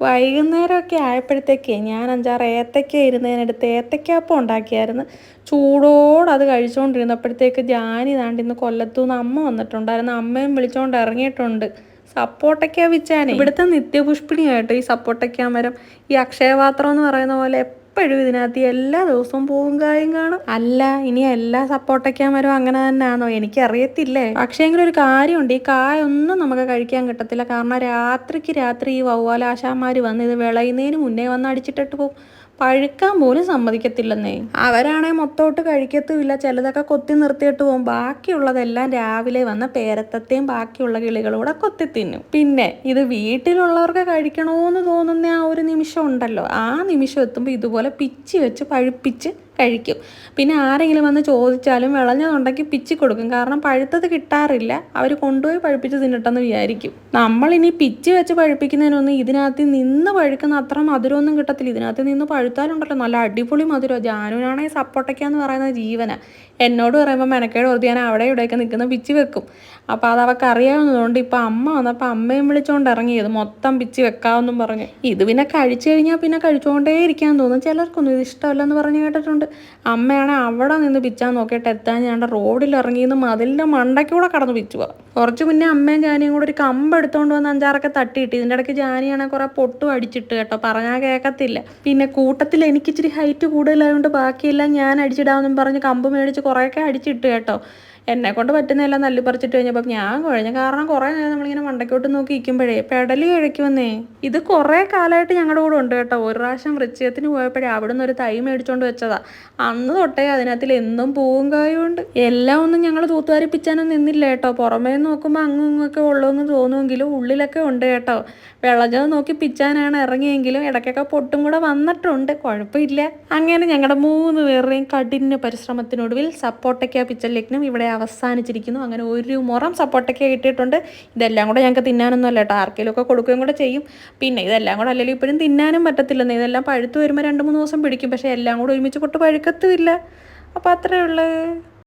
വൈകുന്നേരമൊക്കെ ആയപ്പോഴത്തേക്ക് ഞാൻ അഞ്ചാറ് ഏത്തക്ക ഇരുന്നതിനടുത്ത് ഏത്തക്കാപ്പം ഉണ്ടാക്കിയായിരുന്നു. ചൂടോട് അത് കഴിച്ചുകൊണ്ടിരുന്നപ്പോഴത്തേക്ക് ജാനി താണ്ടി ഇന്ന് കൊല്ലത്തുനിന്ന് അമ്മ വന്നിട്ടുണ്ടായിരുന്നു. അമ്മയും വിളിച്ചുകൊണ്ട് ഇറങ്ങിയിട്ടുണ്ട്. സപ്പോട്ടയ്ക്ക വിച്ചാനെ. ഇവിടുത്തെ നിത്യപുഷ്പിണിയായിട്ട് ഈ സപ്പോട്ടയ്ക്ക മരം ഈ അക്ഷയപാത്രം എന്ന് പറയുന്ന പോലെ എപ്പോഴും ഇതിനകത്ത് എല്ലാ ദിവസവും പൂവും കായും കാണും. അല്ല ഇനി എല്ലാ സപ്പോട്ടയ്ക്ക വരും അങ്ങനെ തന്നെയാണോ എനിക്കറിയത്തില്ലേ? പക്ഷേ എങ്കിലും ഒരു കാര്യമുണ്ട്. ഈ കായൊന്നും നമുക്ക് കഴിക്കാൻ കിട്ടത്തില്ല. കാരണം രാത്രിക്ക് രാത്രി ഈ വവ്വാലാശാന്മാർ വന്ന് ഇത് വിളയുന്നതിന് മുന്നേ വന്ന് അടിച്ചിട്ടിട്ട് പോകും പഴുക്കാൻ പോലും സമ്മതിക്കത്തില്ലെന്നേ. അവരാണെ മൊത്തോട്ട് കഴിക്കത്തുമില്ല. ചിലതൊക്കെ കൊത്തി നിർത്തിയിട്ട് പോകും. ബാക്കിയുള്ളതെല്ലാം രാവിലെ വന്ന പേരത്തത്തെയും ബാക്കിയുള്ള കിളികളൂടെ കൊത്തി തിന്നും. പിന്നെ ഇത് വീട്ടിലുള്ളവർക്ക് കഴിക്കണോന്ന് തോന്നുന്ന ആ ഒരു നിമിഷം ഉണ്ടല്ലോ. ആ നിമിഷം എത്തുമ്പോൾ ഇതുപോലെ പിച്ചി വെച്ച് പഴുപ്പിച്ച് കഴിക്കും. പിന്നെ ആരെങ്കിലും വന്ന് ചോദിച്ചാലും വിളഞ്ഞതുണ്ടെങ്കിൽ പിച്ചി കൊടുക്കും. കാരണം പഴുത്തത് കിട്ടാറില്ല. അവർ കൊണ്ടുപോയി പഴുപ്പിച്ച് തിന്നിട്ടെന്ന് വിചാരിക്കും. നമ്മളിനി പിച്ചി വെച്ച് പഴുപ്പിക്കുന്നതിനൊന്നും ഇതിനകത്ത് നിന്ന് പഴുക്കുന്ന അത്ര മധുരമൊന്നും കിട്ടത്തില്ല. ഇതിനകത്ത് നിന്ന് പഴുത്താലുണ്ടല്ലോ. നല്ല അടിപൊളി മധുരം. ജാനുവിനാണെങ്കിൽ സപ്പോട്ടയ്ക്ക എന്ന് പറയുന്ന ജീവന. എന്നോട് പറയുമ്പോൾ മെനക്കേട് ഓർത്ത് ഞാൻ അവിടെ ഇവിടെയൊക്കെ നിൽക്കുന്ന പിച്ചി വെക്കും. അപ്പോൾ അത് അവൾക്ക് അറിയാവുന്നതുകൊണ്ട് ഇപ്പം അമ്മ വന്നപ്പോൾ അമ്മയും വിളിച്ചുകൊണ്ട് ഇറങ്ങിയത് മൊത്തം പിച്ചി വെക്കാമെന്നും പറഞ്ഞു. ഇത് പിന്നെ കഴിച്ചു കഴിഞ്ഞാൽ പിന്നെ കഴിച്ചുകൊണ്ടേ ഇരിക്കാൻ തോന്നും. ചിലർക്കൊന്നും ഇത് ഇഷ്ടമല്ലെന്ന് പറഞ്ഞു കേട്ടിട്ടുണ്ട്. അമ്മയാണെ അവിടെ നിന്ന് പിച്ചാൻ നോക്കിയിട്ട് എത്താൻ ഞാൻ റോഡിൽ ഇറങ്ങിയെന്ന് മതിലിന്റെ മണ്ടയ്ക്കൂടെ കടന്ന് പിച്ചു പോവാം കുറച്ച് മുന്നേ അമ്മയും ജാനിയും കൂടെ ഒരു കമ്പ് എടുത്തുകൊണ്ട് വന്ന് അഞ്ചാറൊക്കെ തട്ടിയിട്ട് ഇതിന്റെ ഇടയ്ക്ക് ജാനിയാണെ കുറേ പൊട്ടും അടിച്ചിട്ട് കേട്ടോ. പറഞ്ഞാൽ കേൾക്കത്തില്ല പിന്നെ കൂട്ടത്തിൽ എനിക്ക് ഇച്ചിരി ഹൈറ്റ് കൂടുതലായതുകൊണ്ട് ബാക്കിയെല്ലാം ഞാൻ അടിച്ചിടാമെന്നും പറഞ്ഞ് കമ്പ് മേടിച്ച് കുറേയൊക്കെ അടിച്ചിട്ട് കേട്ടോ. എന്നെ കൊണ്ട് പറ്റുന്നതെല്ലാം നല്ലി പറിച്ചിട്ട് കഴിഞ്ഞപ്പോൾ ഞാൻ കുഴഞ്ഞ കാരണം കുറേ നേരം നമ്മളിങ്ങനെ മണ്ടക്കോട്ട് നോക്കി ഇരിക്കുമ്പോഴേ പെടലി കഴിക്കുമെന്നേ ഇത് കുറേ കാലമായിട്ട് ഞങ്ങളുടെ കൂടെ ഉണ്ട് കേട്ടോ. ഒരു പ്രാവശ്യം വൃശ്ചയത്തിന് പോയപ്പോഴേ അവിടെ നിന്ന് ഒരു തൈ മേടിച്ചോണ്ട് വെച്ചതാ. അന്ന് തൊട്ടേ അതിനകത്തിൽ എന്നും പൂവും കായും ഉണ്ട്. എല്ലാം ഒന്നും ഞങ്ങൾ തൂത്തുവാരിപ്പിച്ചാനും നിന്നില്ല കേട്ടോ. പുറമേ നോക്കുമ്പോൾ അങ്ങും ഇങ്ങൊക്കെ ഉള്ളൂന്ന് തോന്നുമെങ്കിലും ഉള്ളിലൊക്കെ ഉണ്ട് കേട്ടോ. വെള്ളജം നോക്കി പിച്ചാനാണ് ഇറങ്ങിയെങ്കിലും ഇടയ്ക്കൊക്കെ പൊട്ടും കൂടെ വന്നിട്ടുണ്ട്. കുഴപ്പമില്ല. അങ്ങനെ ഞങ്ങളുടെ മൂന്ന് പേരുടെയും കഠിന പരിശ്രമത്തിനൊടുവിൽ സപ്പോട്ടയ്ക്ക പിച്ചലേക്കിനും ഇവിടെ അവസാനിച്ചിരിക്കുന്നു. അങ്ങനെ ഒരു മുറം സപ്പോർട്ടൊക്കെ കിട്ടിയിട്ടുണ്ട്. ഇതെല്ലാം കൂടെ ഞങ്ങൾക്ക് തിന്നാനൊന്നും അല്ല കേട്ടോ. ആർക്കെങ്കിലും ഒക്കെ കൊടുക്കുകയും കൂടെ ചെയ്യും. പിന്നെ ഇതെല്ലാം കൂടെ അല്ലെങ്കിൽ ഇപ്പോഴും തിന്നാനും പറ്റത്തില്ലെന്ന്. ഇതെല്ലാം പഴുത്ത് വരുമ്പോൾ രണ്ട് മൂന്ന് ദിവസം പിടിക്കും. പക്ഷേ എല്ലാം കൂടെ ഒരുമിച്ച് പൊട്ട് പഴുക്കത്തുമില്ല. അപ്പോൾ അത്രയേ ഉള്ളൂ.